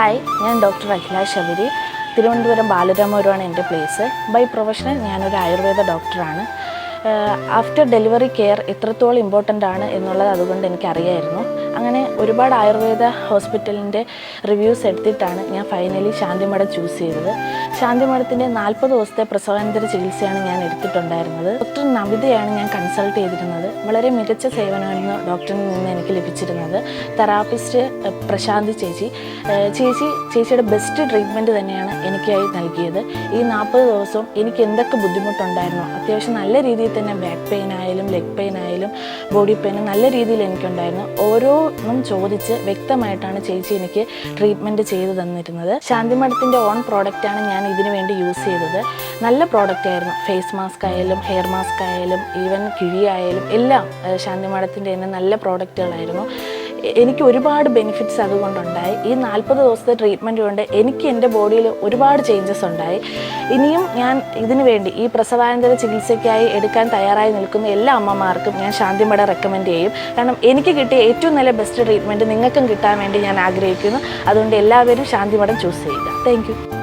Hi ഞാൻ doctor Akhila Sabari. Thiruvananthapuram ബാലരാമപുരമാണ് എന്റെ പ്ലേസ് ബൈ പ്രൊഫഷണൽ ഞാനൊരു ആയുർവേദ ഡോക്ടറാണ് ആഫ്റ്റർ ഡെലിവറി കെയർ എത്രത്തോളം ഇമ്പോർട്ടന്റ് ആണ് എന്നുള്ളത് അതുകൊണ്ട് എനിക്കറിയായിരുന്നു. അങ്ങനെ ഒരുപാട് ആയുർവേദ ഹോസ്പിറ്റലിന്റെ റിവ്യൂസ് എടുത്തിട്ടാണ് ഞാൻ ഫൈനലി ശാന്തിമഠം ചൂസ് ചെയ്തത്. ശാന്തിമഠത്തിന്റെ നാൽപ്പത് ദിവസത്തെ പ്രസവാനന്തര ചികിത്സയാണ് ഞാൻ എടുത്തിട്ടുണ്ടായിരുന്നത്. ഡോക്ടർ നവിതയാണ് ഞാൻ കൺസൾട്ട് ചെയ്തിരുന്നത്. വളരെ മികച്ച സേവനമായിരുന്നു ഡോക്ടറിൽ നിന്ന് എനിക്ക് ലഭിച്ചിരുന്നത്. തെറാപ്പിസ്റ്റ് പ്രശാന്ത് ചേച്ചി. ചേച്ചി ചേച്ചിയുടെ ബെസ്റ്റ് ട്രീറ്റ്മെന്റ് തന്നെയാണ് എനിക്കായി നൽകിയത്. ഈ നാൽപ്പത് ദിവസവും എനിക്ക് എന്തൊക്കെ ബുദ്ധിമുട്ടുണ്ടായിരുന്നു അത്യാവശ്യം നല്ല രീതിയിൽ തന്നെ ബാക്ക് പെയിൻ ആയാലും ലെഗ് പെയിൻ ആയാലും ബോഡി പെയിൻ നല്ല രീതിയിൽ എനിക്കുണ്ടായിരുന്നു. ഓരോന്നും ചോദിച്ച് വ്യക്തമായിട്ടാണ് ചേച്ചി എനിക്ക് ട്രീറ്റ്മെന്റ് ചെയ്തു തന്നിരുന്നത്. ശാന്തിമഠത്തിന്റെ ഓൺ പ്രോഡക്റ്റാണ് ഞാൻ ഇതിനു വേണ്ടി യൂസ് ചെയ്തത്. നല്ല പ്രോഡക്റ്റ് ആയിരുന്നു. ഫേസ് മാസ്ക് ആയാലും ഹെയർ മാസ്ക് ആയാലും ഈവൻ കിഴി ആയാലും എല്ലാം ശാന്തിമഠത്തിന്റെ ശാന്തി മഠത്തിന്റെ തന്നെ നല്ല പ്രോഡക്റ്റുകളായിരുന്നു എനിക്ക് ഒരുപാട് ബെനിഫിറ്റ്സ് അതുകൊണ്ടുണ്ടായി. ഈ നാൽപ്പത് ദിവസത്തെ ട്രീറ്റ്മെന്റ് കൊണ്ട് എനിക്ക് എന്റെ ബോഡിയിൽ ഒരുപാട് ചേഞ്ചസ് ഉണ്ടായി. ഇനിയും ഞാൻ ഇതിനു വേണ്ടി ഈ പ്രസവാനന്തര ചികിത്സയ്ക്കായി എടുക്കാൻ തയ്യാറായി നിൽക്കുന്ന എല്ലാ അമ്മമാർക്കും ഞാൻ ശാന്തിമട റെക്കമെൻഡ് ചെയ്യും. കാരണം എനിക്ക് കിട്ടിയ ഏറ്റവും നല്ല ബെസ്റ്റ് ട്രീറ്റ്മെന്റ് നിങ്ങൾക്കും കിട്ടാൻ വേണ്ടി ഞാൻ ആഗ്രഹിക്കുന്നു. അതുകൊണ്ട് എല്ലാവരും ശാന്തിമഠം ചൂസ് ചെയ്യുക. താങ്ക്